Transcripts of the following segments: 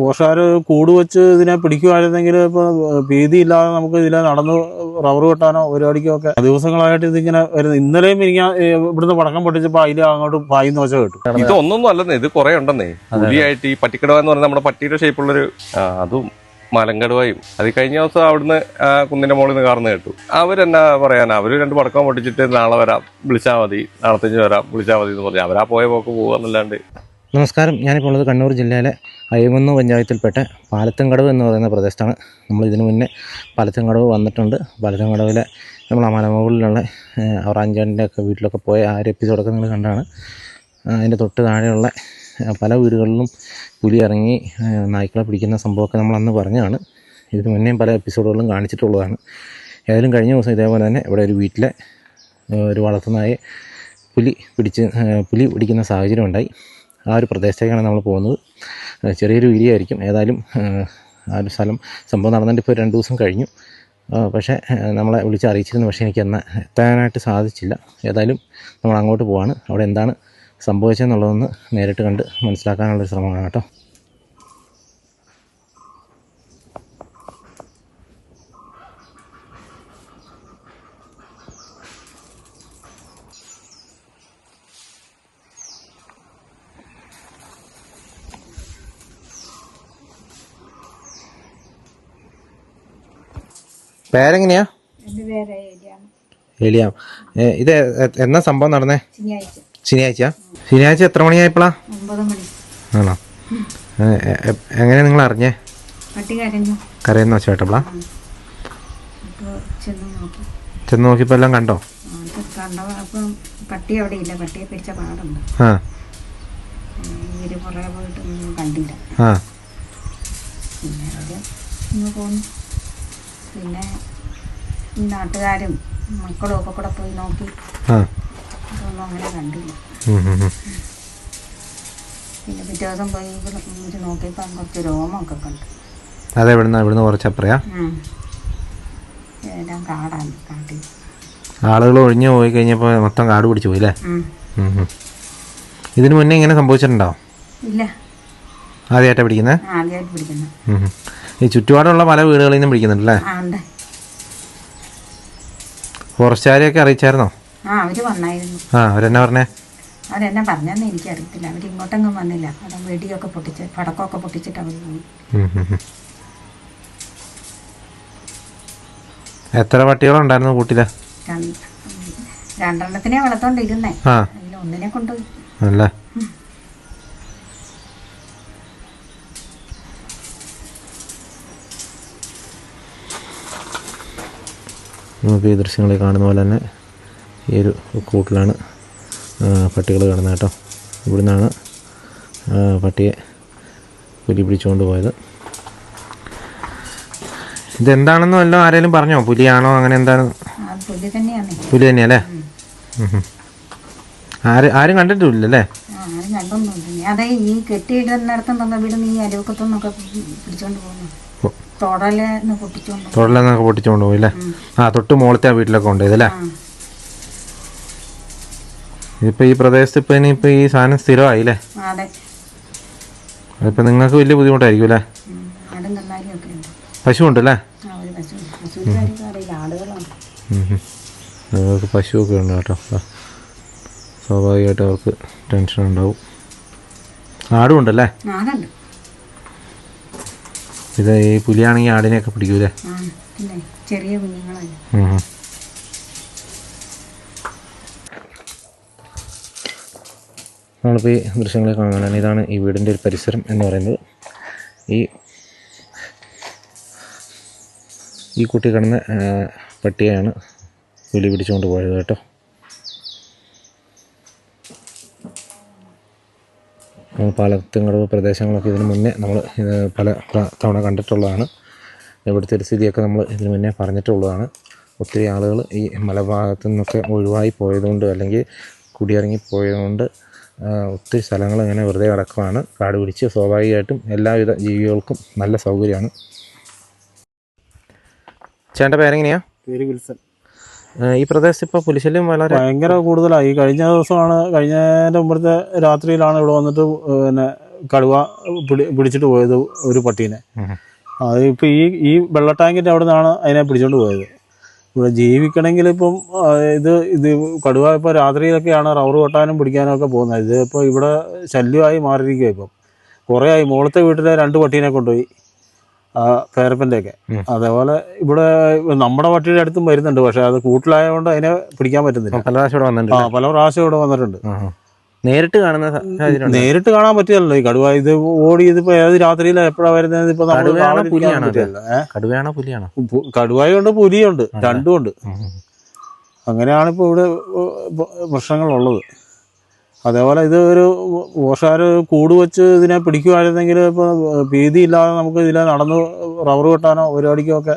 ഓഷാര് കൂട് വെച്ച് ഇതിനെ പിടിക്കുമായിരുന്നെങ്കിൽ ഇപ്പൊ ഭീതി ഇല്ലാതെ നമുക്ക് ഇതിലെ നടന്ന് റബ്ബർ കെട്ടാനോ പരിപാടിക്കോ ഒക്കെ ദിവസങ്ങളായിട്ട് ഇതിങ്ങനെ വരുന്നത്. ഇന്നലെയും എനിക്ക് ഇവിടുന്ന് പടക്കം പൊട്ടിച്ചപ്പോ അതിൽ അങ്ങോട്ട് പായുന്ന വച്ച കേട്ടു. ഇതൊന്നും അല്ലെന്നേ ഇത് കുറെ ഉണ്ടെന്നേ. പുലിയായിട്ട് ഈ പട്ടിക്കടവ എന്ന് പറഞ്ഞാൽ നമ്മുടെ പട്ടിയുടെ ഷേപ്പുള്ളൊരു അതും മലങ്കടുവായും. അത് കഴിഞ്ഞ ദിവസം അവിടുന്ന് കുന്നിന്റെ മുകളിൽ നിന്ന് കാർന്ന് കേട്ടു. അവരെന്നാ പറയാനാ അവർ രണ്ട് പടക്കം പൊട്ടിച്ചിട്ട് നാളെ വരാം വിളിച്ചാൽ മതി നാളത്തേക്ക് വരാം വിളിച്ചാൽ മതി എന്ന് പറഞ്ഞു. അവരാ പോയ പോക്ക് പോവാന്നല്ലാണ്ട് നമസ്കാരം. ഞാനിപ്പോൾ ഉള്ളത് കണ്ണൂർ ജില്ലയിലെ അയ്യകുന്ന് പഞ്ചായത്തിൽപ്പെട്ട പാലത്തുംകടവ് എന്ന് പറയുന്ന പ്രദേശത്താണ്. നമ്മൾ ഇതിനു മുന്നേ പാലത്തുംകടവ് വന്നിട്ടുണ്ട്. പാലത്തുംകടവിലെ നമ്മൾ ആ മലമുകളിലുള്ള അവറാഞ്ചാന്റെ ഒക്കെ വീട്ടിലൊക്കെ പോയ ആ ഒരു എപ്പിസോഡൊക്കെ നിങ്ങൾ കണ്ടാണ്. അതിന്റെ തൊട്ട് താഴെയുള്ള പല വീടുകളിലും പുലി ഇറങ്ങി നായ്ക്കളെ പിടിക്കുന്ന സംഭവമൊക്കെ നമ്മൾ അന്ന് പറഞ്ഞതാണ് ഇതിന് മുന്നേയും പല എപ്പിസോഡുകളിലും കാണിച്ചിട്ടുള്ളതാണ്. ഏതായാലും കഴിഞ്ഞ ദിവസം ഇതേപോലെ തന്നെ ഇവിടെ ഒരു വീട്ടിലെ ഒരു വളർത്തുന്നതായി പുലി പിടിച്ച് പുലി പിടിക്കുന്ന സാഹചര്യം ഉണ്ടായി. ആ ഒരു പ്രദേശത്തേക്കാണ് നമ്മൾ പോകുന്നത്. ചെറിയൊരു ഏരിയ ഏതായാലും ആ, ഒരു സ്ഥലം സംഭവം നടന്നിട്ട് ഇപ്പോൾ രണ്ട് ദിവസം കഴിഞ്ഞു. പക്ഷേ നമ്മളെ വിളിച്ച് അറിയിച്ചിരുന്നു. പക്ഷേ എനിക്ക് അന്ന് എത്താനായിട്ട് സാധിച്ചില്ല. ഏതായാലും നമ്മൾ അങ്ങോട്ട് പോവാണ്. അവിടെ എന്താണ് സംഭവിച്ചതെന്നുള്ളതൊന്ന് നേരിട്ട് കണ്ട് മനസ്സിലാക്കാനുള്ള ശ്രമമാണ് കേട്ടോ. പേരെങ്ങനെയാ? പേര് ഏലിയ ഏ, ഇത് എന്നാ സംഭവം നടന്നേ? ശനിയാഴ്ച. ശനിയാഴ്ച ശനിയാഴ്ച എത്ര മണിയായപ്പോഴാ ഒമ്പത് മണി. ആണോ? ഏ, എ- എ- എങ്ങനെ നിങ്ങൾ അറിഞ്ഞേ? പട്ടി കരഞ്ഞു. കരയെന്ന് വെച്ചേട്ടപ്പളാ അപ്പോൾ ചെന്ന് നോക്കി. ചെന്ന് നോക്കിയപ്പോൾ എല്ലാം കണ്ടോ? അപ്പം പട്ടി അവിടെ ഇല്ല. പട്ടിയെ പിടിച്ച പാടുണ്ട്. ആ. ഇവർ പുറകെ പോയിട്ട് കണ്ടില്ല. ആ. പിന്നെ അവർ ഇങ്ങ് പോന്നു. പിന്നെ നാട്ടുകാരും മക്കളും ഒക്കെ കൂടെ പോയി നോക്കി. അതൊന്നും അങ്ങനെ കണ്ടില്ല. പിന്നെ പിറ്റേ ദിവസം പോയി ഇവർ നോക്കിയപ്പോൾ കുറച്ച് രോമമൊക്കെ കണ്ടു. അതെ ഇവിടുന്ന് ഇവിടുന്ന് കുറച്ച് അപ്പറയാ എല്ലാം കാടാണ് കാട്ടിൽ. ആളുകൾ ഒഴിഞ്ഞു പോയി കഴിഞ്ഞപ്പോൾ മൊത്തം കാട് പിടിച്ചു പോയി ഇതിനു മുന്നേ ഇങ്ങനെ സംഭവിച്ചിട്ടുണ്ടോ? ഇല്ല. ആദ്യമായിട്ടാണ് പിടിക്കുന്നത് ആദ്യമായിട്ട് പിടിക്കുന്നു. ഉം, ഉം. ഈ ചുറ്റുപാടുള്ള പല വീടുകളിൽ നിന്നും പിടിക്കുന്നുണ്ടല്ലേ? ഫോറസ്റ്റുകാരെയൊക്കെ അറിയിച്ചായിരുന്നോ? ആ അവർ വന്നായിരുന്നു. ആ അവരെന്നാ പറഞ്ഞേ? അവരെന്നെ പറഞ്ഞെന്ന് എനിക്കറിയത്തില്ല. അവർ ഇങ്ങോട്ടെങ്ങും വന്നില്ല. അവിടെ വെടിയൊക്കെ പൊട്ടിച്ച് പടക്കമൊക്കെ പൊട്ടിച്ചിട്ട് അവർ പോയി. എത്ര പട്ടികളുണ്ടായിരുന്നു കൂട്ടിൽ? രണ്ട് രണ്ടെണ്ണത്തിനെ വളർത്തോണ്ടിരുന്നേ. ഒന്നിനെ കൊണ്ടുപോയി. അല്ലേ? നമുക്ക് ഈ ദൃശ്യങ്ങളിൽ കാണുന്ന പോലെ തന്നെ ഈ ഒരു കൂട്ടിലാണ് പട്ടികൾ കിടന്നത് കേട്ടോ. ഇവിടുന്നാണ് നിന്നാണ് പട്ടിയെ പുലി പിടിച്ചുകൊണ്ട് പോയത്. ഇതെന്താണെന്ന് വല്ലതും ആരെങ്കിലും പറഞ്ഞോ? പുലിയാണോ? അങ്ങനെ എന്താണ്? പുലി തന്നെയല്ലേ. ആര് ആരും കണ്ടിട്ടില്ലല്ലേ അതെ ഈ കെട്ടിയിടുന്നിടത്തും തന്നെ വീടുന്ന് ഈ അരുവക്കത്തുനിന്നൊക്കെ പിടിച്ചോണ്ട് പോകുന്നു. തൊടലെന്ന് പൊട്ടിച്ചോണ്ട് പോയി. അല്ലേ ആ തൊട്ട് മുകളത്തെ ആ വീട്ടിലൊക്കെ ഉണ്ട് ഇതല്ലേ ഇതിപ്പോ ഈ പ്രദേശത്ത് ഇപ്പൊ ഇനി ഇപ്പൊ ഈ സാധനം സ്ഥിരമായി അല്ലേ അതിപ്പോ നിങ്ങൾക്ക് വലിയ ബുദ്ധിമുട്ടായിരിക്കും അല്ലേ ഒക്കെ പശു ഉണ്ടല്ലേ ഒക്കെ. അവർക്ക് പശുവൊക്കെ ഉണ്ട് കേട്ടോ. സ്വാഭാവികമായിട്ട് അവർക്ക് ടെൻഷൻ ഉണ്ടാവും ആടും ഉണ്ടല്ലേ? ഇത് ഈ പുലിയാണെങ്കിൽ ആടിനെയൊക്കെ പിടിക്കൂലേ? ചെറിയ. നമ്മളിപ്പോൾ ഈ ദൃശ്യങ്ങളെ കാണാനാണ് ഇതാണ് ഈ വീടിന്റെ ഒരു പരിസരം എന്ന് പറയുന്നത്. ഈ ഈ കുട്ടി കിടന്ന പട്ടിയാണ് പുലി പിടിച്ചുകൊണ്ട് പോയത് കേട്ടോ. നമ്മൾ പ്രദേശങ്ങളൊക്കെ ഇതിന് മുന്നേ നമ്മൾ പല തവണ കണ്ടിട്ടുള്ളതാണ്. ഇവിടുത്തെ ഒരു സ്ഥിതിയൊക്കെ നമ്മൾ ഇതിന് മുന്നേ പറഞ്ഞിട്ടുള്ളതാണ്. ഒത്തിരി ആളുകൾ ഈ മലഭാഗത്തു നിന്നൊക്കെ ഒഴിവായി പോയതുകൊണ്ട് അല്ലെങ്കിൽ കുടിയിറങ്ങി പോയതുകൊണ്ട് ഒത്തിരി സ്ഥലങ്ങൾ ഇങ്ങനെ വെറുതെ കിടക്കുവാണ്. കാട് പിടിച്ച് സ്വാഭാവികമായിട്ടും എല്ലാവിധ ജീവികൾക്കും നല്ല സൗകര്യമാണ്. ചേട്ടന്റെ പേരെങ്ങനെയാണ് പേര് വിൽസൺ. ഈ പ്രദേശത്ത് ഇപ്പോൾ പുലിശല്യം വളരെ ഭയങ്കര കൂടുതലായി. ഈ കഴിഞ്ഞ ദിവസമാണ് കഴിഞ്ഞ മുമ്പത്തെ രാത്രിയിലാണ് ഇവിടെ വന്നിട്ട് പിന്നെ കടുവ പിടി പിടിച്ചിട്ട് പോയത് ഒരു പട്ടീനെ. അത് ഇപ്പൊ ഈ ഈ വെള്ള ടാങ്കിന്റെ അവിടെ നിന്നാണ് അതിനെ പിടിച്ചോണ്ട് പോയത്. ഇവിടെ ജീവിക്കണമെങ്കിൽ ഇപ്പം ഇത് ഇത് കടുവ ഇപ്പോൾ രാത്രിയിലൊക്കെയാണ് റബ്ബർ കൊട്ടാനും പിടിക്കാനും ഒക്കെ പോകുന്നത്. ഇത് ഇപ്പോൾ ഇവിടെ ശല്യമായി മാറിയിരിക്കുക ഇപ്പം. കുറേ ആയി മുകളത്തെ വീട്ടിലെ രണ്ട് പട്ടീനെ കൊണ്ടുപോയി. പേരപ്പന്റെയൊക്കെ. അതേപോലെ ഇവിടെ നമ്മുടെ പട്ടിയുടെ അടുത്തും വരുന്നുണ്ട് പക്ഷെ അത് കൂട്ടിലായതുകൊണ്ട് അതിനെ പിടിക്കാൻ പറ്റുന്നില്ല. പല പ്രാവശ്യം ഇവിടെ ആ വന്നിട്ടുണ്ട് പല പ്രാവശ്യം ഇവിടെ വന്നിട്ടുണ്ട്. നേരിട്ട് കാണുന്ന നേരിട്ട് കാണാൻ പറ്റില്ലല്ലോ. ഈ കടുവ ഇത് ഓടി ഇതിപ്പോ ഏത് രാത്രിയിലാണ് എപ്പോഴാണ് വരുന്നത് ഇപ്പൊ കടുവയാണോ പുലിയാണോ കടുവയുണ്ട് പുലിയുണ്ട് രണ്ടും ഉണ്ട്. അങ്ങനെയാണ് ഇപ്പൊ ഇവിടെ പ്രശ്നങ്ങളുള്ളത്. അതേപോലെ ഇത് ഒരു ഓഷാർ കൂട് വെച്ച് ഇതിനെ പിടിക്കുമായിരുന്നെങ്കിൽ ഇപ്പോൾ ഭീതി ഇല്ലാതെ നമുക്ക് ഇതിലെ നടന്ന് റബ്ബർ വെട്ടാനോ പരിപാടിക്കോ ഒക്കെ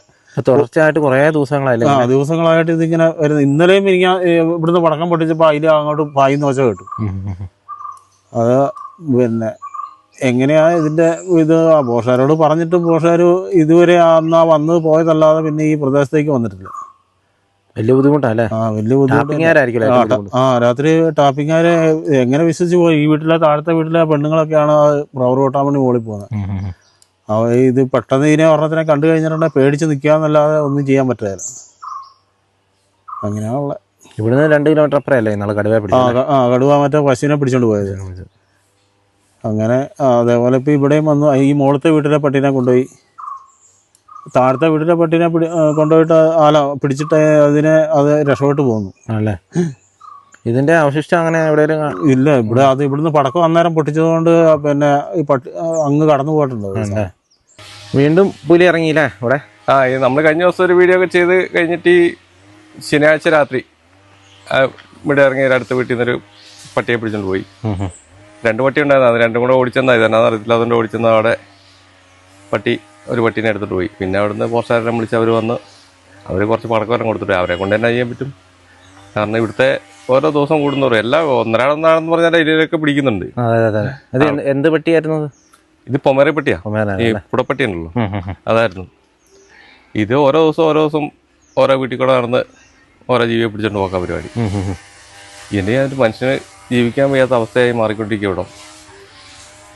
തുടർച്ചയായിട്ട് കുറേ ദിവസങ്ങളായില്ലേ ആ ദിവസങ്ങളായിട്ട് ഇതിങ്ങനെ വരുന്നത് ഇന്നലെയും എനിക്ക് ഇവിടുന്ന് പടക്കം പൊട്ടിച്ചപ്പോൾ അതിൽ അങ്ങോട്ട് പായിന്ന് വെച്ച കേട്ടു. അത് പിന്നെ എങ്ങനെയാ ഇതിന്റെ ഇത്? ബോഷാരോട് പറഞ്ഞിട്ടും ബോഷാർ ഇതുവരെ അന്നാ വന്ന് പോയതല്ലാതെ പിന്നെ ഈ പ്രദേശത്തേക്ക് വന്നിട്ടില്ല. വലിയ ബുദ്ധിമുട്ടല്ലേ ആ വലിയ ബുദ്ധിമുട്ട് ടാപ്പിങ്ങാരായിരിക്കും ആ, രാത്രി ടാപ്പിങ്ങാര് എങ്ങനെ വിശ്വസിച്ച് പോയി? ഈ വീട്ടിലെ താഴത്തെ വീട്ടിലെ പെണ്ണുങ്ങളൊക്കെയാണ് റബ്ബർ വെട്ടാൻ വേണ്ടി മുകളിൽ പോകുന്നത്. അവ ഇത് പെട്ടെന്ന് ഇതിനെ ഒരെണ്ണത്തിനെ കണ്ടു കഴിഞ്ഞിട്ടുണ്ടെങ്കിൽ പേടിച്ച് നിൽക്കാന്നല്ലാതെ ഒന്നും ചെയ്യാൻ പറ്റില്ല അങ്ങനെയാണുള്ള ഇവിടുന്ന് രണ്ട് കിലോമീറ്റർ അപ്പുറമല്ലേ നാളെ കടുവ ആ ആ കടുവ മറ്റേ പശുവിനെ പിടിച്ചോണ്ട് പോയത്. അങ്ങനെ അതേപോലെ ഇപ്പം ഇവിടെയും വന്നു. ഈ മുകളത്തെ വീട്ടിലെ പട്ടീനെ കൊണ്ടുപോയി. താഴത്തെ വീട്ടിലെ പട്ടിനെ പിടി കൊണ്ടുപോയിട്ട് ആല പിടിച്ചിട്ട് അതിനെ അത് രക്ഷപ്പെട്ട് പോകുന്നു അല്ലേ ഇതിന്റെ അവശിഷ്ടം അങ്ങനെ എവിടെയെങ്കിലും ഇല്ല ഇവിടെ അത് ഇവിടുന്ന് പടക്കം അന്നേരം പൊട്ടിച്ചതുകൊണ്ട് പിന്നെ ഈ പട്ടി അങ്ങ് കടന്നു പോയിട്ടുണ്ട്. വീണ്ടും പുലി ഇറങ്ങിയില്ലേ ഇവിടെ ആ ഇത് നമ്മൾ കഴിഞ്ഞ ദിവസം ഒരു വീഡിയോ ഒക്കെ ചെയ്ത് കഴിഞ്ഞിട്ട് ഈ ശനിയാഴ്ച രാത്രി ഇവിടെ ഇറങ്ങിയ അടുത്ത വീട്ടിൽ നിന്നൊരു പട്ടിയെ പിടിച്ചോണ്ട് പോയി. രണ്ട് പട്ടി ഉണ്ടായിരുന്നു. അത് രണ്ടും കൂടെ ഓടിച്ചെന്നാ ഇതെന്നാന്ന് അറിയത്തില്ല അതുകൊണ്ട് ഓടിച്ചെന്ന അവിടെ പട്ടി. ഒരു പട്ടീനെ എടുത്തിട്ട് പോയി. പിന്നെ അവിടുന്ന് പോസ്റ്റാരെ വിളിച്ച് അവർ വന്ന് അവർ കുറച്ച് പടക്കവരം കൊടുത്തിട്ട് അവരെ കൊണ്ട് തന്നെ ചെയ്യാൻ പറ്റും. കാരണം ഇവിടുത്തെ ഓരോ ദിവസം കൂടുന്നവരും എല്ലാം ഒന്നരാടൊന്നാണെന്ന് പറഞ്ഞാൽ ഇതിലൊക്കെ പിടിക്കുന്നുണ്ട്. അതെ എന്ത് പട്ടിയായിരുന്നു ഇത് പൊമര പട്ടിയാ. ഈ? പുടപ്പട്ടി ഉണ്ടല്ലോ. അതായിരുന്നു. ഇത് ഓരോ ദിവസം ഓരോ ദിവസം ഓരോ വീട്ടിൽ കൂടെ നടന്ന് ഓരോ ജീവിയെ പിടിച്ചോണ്ട് പോക്കാൻ പരിപാടി. ഇനി അതിന്റെ മനുഷ്യന് ജീവിക്കാൻ വയ്യാത്ത അവസ്ഥയായി മാറിക്കൊണ്ടിരിക്കും ഇവിടെ.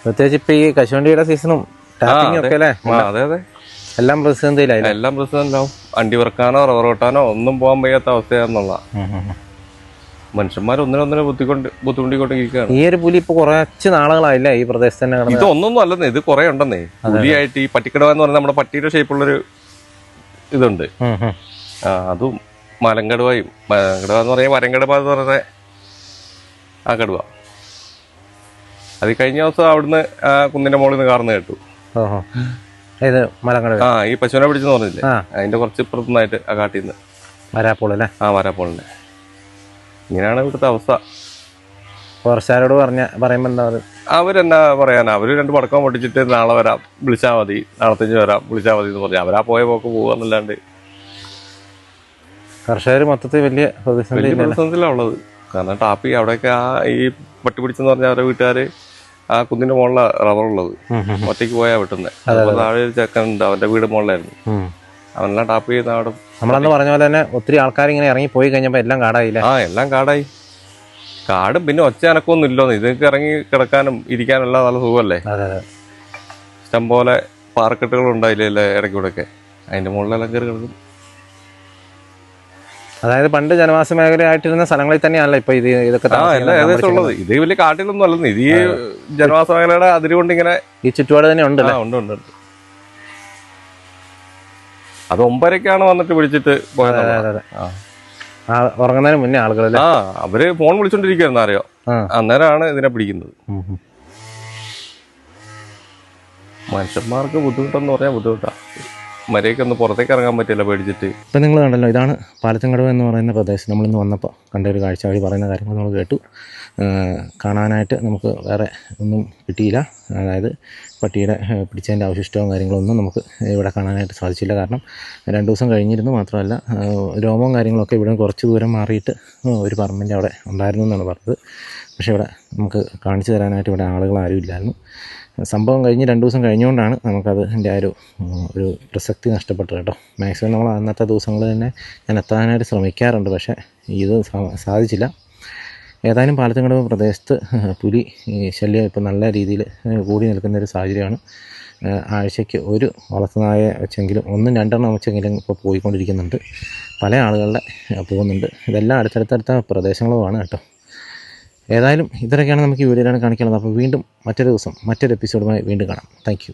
പ്രത്യേകിച്ച് ഇപ്പൊ ഈ കശുവണ്ടിയുടെ സീസണും അതെ. അതെ എല്ലാം പ്രതിസന്ധിയിലായി എല്ലാം പ്രതിസന്ധിയിലാവും അണ്ടി വറക്കാനോ റബ്ബർ വെട്ടാനോ ഒന്നും പോകാൻ വയ്യാത്ത അവസ്ഥയാണെന്നുള്ള. മനുഷ്യന്മാരൊന്നിനൊന്നിനെ ഉം, ഉം. മനുഷ്യന്മാർ ഒന്നിനൊന്നിനെ ബുദ്ധിക്കൊണ്ട് ബുദ്ധിമുട്ടിക്കൊണ്ടിരിക്കുകയാണ്. ഈ ഒരു പുലി ഇപ്പൊ കുറച്ച് നാളുകളായില്ല ഈ പ്രദേശത്ത് തന്നെ ഇത് ഒന്നൊന്നും അല്ലെന്നേ ഇത് കുറെ ഉണ്ടെന്നേ. പുലിയായിട്ട് ഈ പട്ടിക്കടവ എന്ന് പറഞ്ഞ നമ്മുടെ പട്ടിയുടെ ഷേപ്പുള്ളൊരു ഇതുണ്ട്. ആ അതും മലങ്കടുവയും. മലങ്കടുവ എന്ന് പറയുമ്പോൾ മരങ്കടുവ എന്ന് പറയുന്ന ആ കടുവ. അത് കഴിഞ്ഞ ദിവസം അവിടുന്ന് കുന്നിന്റെ മുകളിൽ നിന്ന് കാർന്ന് കേട്ടു. ഇത് മലങ്കടവ് ആ ഈ പശുവിനെ പിടിച്ചെന്ന് പറഞ്ഞില്ലേ? അതിന്റെ കുറച്ച് ഇപ്പുറത്തുനിന്നായിട്ട് ആ കാട്ടിൽ നിന്ന് വരാപ്പോൾ അല്ലേ? ആ വരാപ്പോളിന്റെ ഇങ്ങനെയാണ് ഇവിടുത്തെ അവസ്ഥ. ഫോറസ്റ്റുകാരോട് പറഞ്ഞ പറയുമ്പോ എന്താ പറയുക? അവരെന്നാ പറയാനാ? അവർ രണ്ട് പടക്കം പൊട്ടിച്ചിട്ട് നാളെ വരാം. വിളിച്ചാൽ മതി. നാളത്തേക്ക് വരാം. വിളിച്ചാൽ മതി എന്ന് പറഞ്ഞു. അവരാ പോയ പോക്ക് പോവാന്നല്ലാണ്ട് കർഷകർ മൊത്തത്തിൽ വലിയ പ്രതിസന്ധി പ്രതിസന്ധിയിലാണ് ഉള്ളത്. കാരണം ടാപ്പി അവിടെയൊക്കെ ആ ഈ പട്ടി പിടിച്ചെന്ന് പറഞ്ഞ അവരുടെ വീട്ടുകാര് ആ കുന്നിന്റെ ഉം, ഉം. ഒറ്റയ്ക്ക് പോയാ വെട്ടുന്നത് അപ്പൊ താഴെ ഒരു ചെക്കനുണ്ട് അവന്റെ വീട് മുകളിലായിരുന്നു. അവനെല്ലാം ടാപ്പ് ചെയ്യുന്ന അവിടെ നമ്മളന്ന് പറഞ്ഞ പോലെ തന്നെ ഒത്തിരി ആൾക്കാർ ഇങ്ങനെ ഇറങ്ങി പോയി കഴിഞ്ഞപ്പോ എല്ലാം കാടായില്ല ആ എല്ലാം കാടായി. കാടും പിന്നെ ഒച്ച അനക്കൊന്നും ഇല്ലോന്ന്. ഇതൊക്കെ ഇറങ്ങി കിടക്കാനും ഇരിക്കാനും എല്ലാം നല്ല സുഖമല്ലേ? അതെ ഇഷ്ടംപോലെ പാർക്കെട്ടുകൾ ഉണ്ടായില്ലേ ഇടയ്ക്കൂടെയൊക്കെ അതിന്റെ മുകളിലെല്ലാം കയറി കിടക്കും. അതായത് പണ്ട് ജനവാസ മേഖലയായിട്ടിരുന്ന സ്ഥലങ്ങളിൽ തന്നെയാണല്ലോ ഇപ്പൊ ഇത് ഇതൊക്കെ ഏകദേശം ഉള്ളത്. ഇത് വലിയ കാട്ടിലൊന്നും അല്ലെന്ന്. ഇത് ഈ ജനവാസ മേഖലയുടെ അതിരുകൊണ്ട് ഇങ്ങനെ ഈ ചുറ്റുപാട് തന്നെ ഉണ്ട് ഉണ്ട് ഉണ്ട് അത് ഒമ്പരക്കാണ് വന്നിട്ട് വിളിച്ചിട്ട് പോയത് ഉറങ്ങുന്നതിന് മുന്നേ ആളുകൾ ആ അവർ ഫോൺ വിളിച്ചോണ്ടിരിക്കുവായിരുന്നു അറിയോ. അന്നേരമാണ് ഇതിനെ പിടിക്കുന്നത്. മനുഷ്യന്മാർക്ക് ബുദ്ധിമുട്ടെന്ന് പറയാൻ ബുദ്ധിമുട്ടാ. മരയൊക്കെ ഒന്ന് പുറത്തേക്ക് ഇറങ്ങാൻ പറ്റില്ല പേടിച്ചിട്ട്. ഇപ്പം നിങ്ങൾ കണ്ടല്ലോ ഇതാണ് പാലത്തങ്കടവ് എന്ന് പറയുന്ന പ്രദേശം. നമ്മളിന്ന് വന്നപ്പോൾ കണ്ട ഒരു കാഴ്ച. വഴി പറയുന്ന കാര്യങ്ങൾ നമ്മൾ കേട്ടു. കാണാനായിട്ട് നമുക്ക് വേറെ ഒന്നും കിട്ടിയില്ല. അതായത് പട്ടിയുടെ പിടിച്ചതിന്റെ അവശിഷ്ടവും കാര്യങ്ങളൊന്നും നമുക്ക് ഇവിടെ കാണാനായിട്ട് സാധിച്ചില്ല. കാരണം രണ്ട് ദിവസം കഴിഞ്ഞിരുന്നു മാത്രമല്ല രോമവും കാര്യങ്ങളൊക്കെ ഇവിടെ കുറച്ച് ദൂരം മാറിയിട്ട് ഒരു പറമ്പിന്റെ അവിടെ ഉണ്ടായിരുന്നു എന്നാണ് പറഞ്ഞത്. പക്ഷേ ഇവിടെ നമുക്ക് കാണിച്ചു തരാനായിട്ട് ഇവിടെ ആളുകൾ ആരും ഇല്ലായിരുന്നു. സംഭവം കഴിഞ്ഞ് രണ്ട് ദിവസം കഴിഞ്ഞുകൊണ്ടാണ് നമുക്കത് എന്റെ ആ ഒരു ഒരു പ്രസക്തി നഷ്ടപ്പെട്ടത് കേട്ടോ. മാക്സിമം നമ്മൾ അന്നത്തെ ദിവസങ്ങൾ തന്നെ ഞാൻ എത്താനായിട്ട് ശ്രമിക്കാറുണ്ട് പക്ഷേ ഇത് സാധിച്ചില്ല. ഏതായാലും പാലത്തുംകടവ് പ്രദേശത്ത് പുലി ശല്യം ഇപ്പോൾ നല്ല രീതിയിൽ കൂടി നിൽക്കുന്ന ഒരു സാഹചര്യമാണ് ആഴ്ചയ്ക്ക് ഒരു വളർത്തുനായ വെച്ചെങ്കിലും ഒന്നും രണ്ടെണ്ണം വെച്ചെങ്കിലും ഇപ്പോൾ പോയിക്കൊണ്ടിരിക്കുന്നുണ്ട്. പല ആളുകളുടെ പോകുന്നുണ്ട്. ഇതെല്ലാം അടുത്തടുത്തടുത്ത പ്രദേശങ്ങളുമാണ് കേട്ടോ. ഏതായാലും ഇത്രയൊക്കെയാണ് നമുക്ക് ഈ വീഡിയോയിലാണ് കാണിക്കുന്നത് അപ്പോൾ വീണ്ടും മറ്റൊരു ദിവസം മറ്റൊരു എപ്പിസോഡുമായി വീണ്ടും കാണാം. താങ്ക്